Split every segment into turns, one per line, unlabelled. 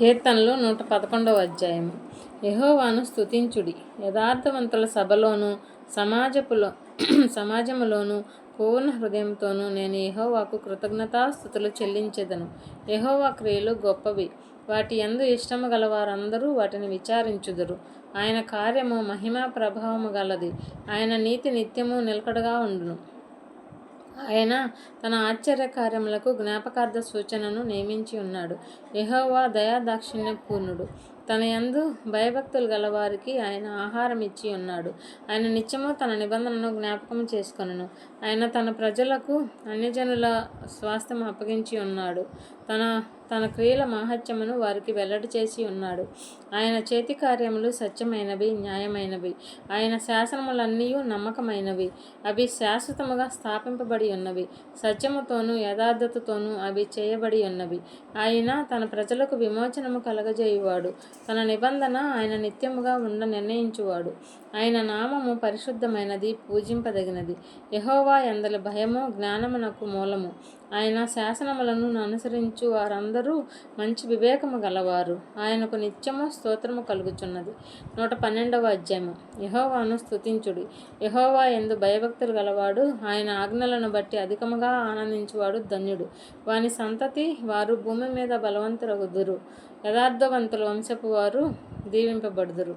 కీర్తనలు నూట పదకొండవ అధ్యాయము. యహోవాను స్థుతించుడి యథార్థవంతుల సభలోను సమాజపులో సమాజములోను పూర్ణ హృదయంతోనూ నేను యహోవాకు కృతజ్ఞతాస్థుతులు చెల్లించెదను. యహోవా క్రియలు గొప్పవి. వాటి ఎందు ఇష్టము గల వారందరూ వాటిని విచారించుదురు. ఆయన కార్యము మహిమా ప్రభావము గలది. ఆయన నీతి నిత్యము నిలకడగా ఉండును. ఆయన తన ఆశ్చర్య కార్యములకు జ్ఞాపకార్థ సూచనను నియమించి ఉన్నాడు. యెహోవా దయాదాక్షిణ్య పూర్ణుడు తన యందు భయభక్తులు గలవారికి ఆయన ఆహారం ఇచ్చి ఉన్నాడు. ఆయన నిత్యము తన నిబంధనను జ్ఞాపకం చేసుకొనును. ఆయన తన ప్రజలకు అన్యజనుల స్వాస్థ్యం అప్పగించి ఉన్నాడు. తన తన క్రియల మహత్యమును వారికి వెల్లడి చేసి ఉన్నాడు. ఆయన చేతి కార్యములు సత్యమైనవి న్యాయమైనవి. ఆయన శాసనములన్నీ నమ్మకమైనవి. అవి శాశ్వతముగా స్థాపింపబడి ఉన్నవి. సత్యముతోనూ యథార్థతతోనూ అవి చేయబడి ఉన్నవి. ఆయన తన ప్రజలకు విమోచనము కలగజేయువాడు. తన నిబంధన ఆయన నిత్యముగా ఉండ నిర్ణయించువాడు. ఆయన నామము పరిశుద్ధమైనది పూజింపదగినది. యహోవా ఎందల భయము జ్ఞానమునకు మూలము. ఆయన శాసనములను అనుసరించు వారందరూ మంచి వివేకము గలవారు. ఆయనకు నిత్యము స్తోత్రము కలుగుచున్నది. నూట పన్నెండవ అధ్యాయము. యహోవాను స్థుతించుడి యహోవా ఎందు భయభక్తులు గలవాడు ఆయన ఆజ్ఞలను బట్టి అధికముగా ఆనందించువాడు ధన్యుడు. వాని సంతతి వారు భూమి మీద బలవంతులగుదురు. యథార్థవంతుల వంశపు వారు దీవింపబడుదురు.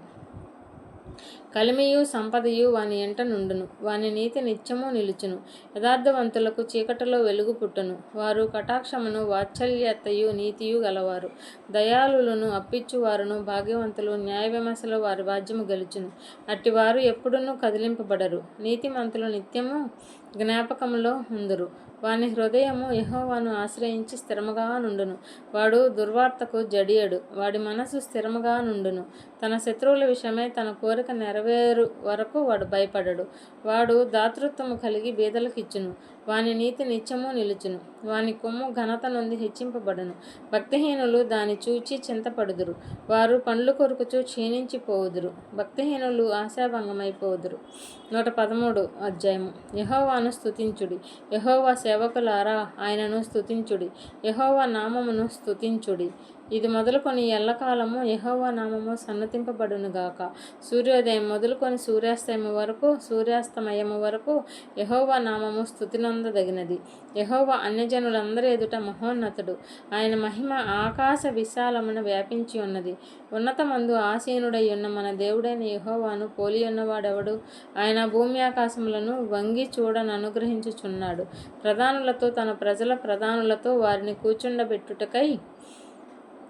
కలిమియు సంపదయు వాని ఎంట నుండును. వాని నీతి నిత్యము నిలుచును. యథార్థవంతులకు చీకటిలో వెలుగు పుట్టును. వారు కటాక్షమును వాత్సల్యతయు నీతియు గలవారు. దయాళులను అప్పిచ్చువారును భాగ్యవంతులు న్యాయ విమర్శలో వారి భాగ్యము గెలుచును. అట్టివారు ఎప్పుడునూ కదిలింపబడరు. నీతిమంతులు నిత్యము జ్ఞాపకములో ఉందరు. వాని హృదయము యహోవాను ఆశ్రయించి స్థిరముగా నుండును. వాడు దుర్వార్తకు జడియడు. వాడి మనసు స్థిరముగా నుండును. తన శత్రువుల విషయమై తన కోరిక నెరవేరు వరకు వాడు భయపడడు. వాడు దాతృత్వము కలిగి బీదలకు ఇచ్చును. వాని నీతి నిత్యము నిలుచును. వాని కొమ్ము ఘనత నుండి హెచ్చింపబడును. భక్తిహీనులు దాని చూచి చింతపడుదురు. వారు పండ్లు కొరుకుచూ క్షీణించిపోవుదురు. భక్తిహీనులు ఆశాభంగమైపోవుదురు. నూట పదమూడు అధ్యాయము. యహోవాను స్థుతించుడి యహోవా సేవకులారా ఆయనను స్తుతించుడి. యహోవా నామమును స్తుతించుడి. ఇది మొదలుకొని ఎల్లకాలము యహోవా నామము సన్నతింపబడునుగాక సూర్యోదయం మొదలుకొని సూర్యాస్తమయం వరకు సూర్యాస్తమయము వరకు యహోవా నామము స్థుతినందదగినది యహోవా అన్యజనులందరి ఎదుట మహోన్నతుడు. ఆయన మహిమ ఆకాశ విశాలమున వ్యాపించి ఉన్నది. ఉన్నతమందు ఆసీనుడై ఉన్న మన దేవుడైన యహోవాను పోలి ఉన్నవాడెవడు? ఆయన భూమి ఆకాశములను వంగి చూడను అనుగ్రహించుచున్నాడు ప్రధానులతో తన ప్రజల ప్రధానులతో వారిని కూర్చుండబెట్టుటకై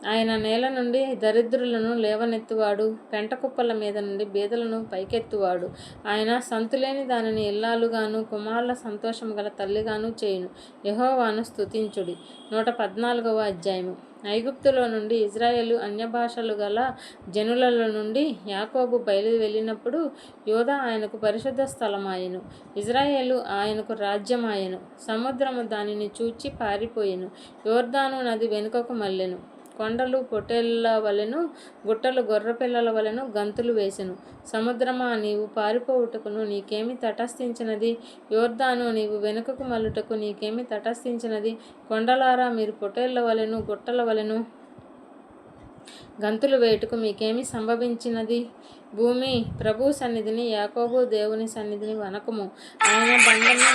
ఆయన నేల నుండి దరిద్రులను లేవనెత్తువాడు పెంటకుప్పల మీద నుండి బీదలను పైకెత్తువాడు. ఆయన సంతులేని దానిని ఇల్లాలుగాను కుమారుల సంతోషం గల తల్లిగాను చేయును. యహోవాను స్తుతించుడి. నూట పద్నాలుగవ అధ్యాయము. ఐగుప్తులో నుండి ఇజ్రాయేలు అన్య భాషలు గల జనులలో నుండి యాకోబు బయలు వెళ్ళినప్పుడు యోధ ఆయనకు పరిశుద్ధ స్థలమాయను. ఇజ్రాయేలు ఆయనకు రాజ్యమాయెను. సముద్రము దానిని చూచి పారిపోయెను. యోర్దాను నది వెనుకకు మల్లెను. కొండలు పొట్టేళ్ళ వలెను గుట్టలు గొర్రపిల్లల వలెను గంతులు వేసెను. సముద్రమా నీవు పారిపోవుటకును నీకేమి తటస్థించినది? యోర్ధాను నీవు వెనుకకు మల్లుటకు నీకేమి తటస్థించినది? కొండలారా మీరు పొట్టేళ్ళ వలెను గుట్టల వలెను గంతులు వేటుకు మీకేమి సంభవించినది? భూమి ప్రభు సన్నిధిని యాకోబు దేవుని సన్నిధిని వనకము. ఆయన బండను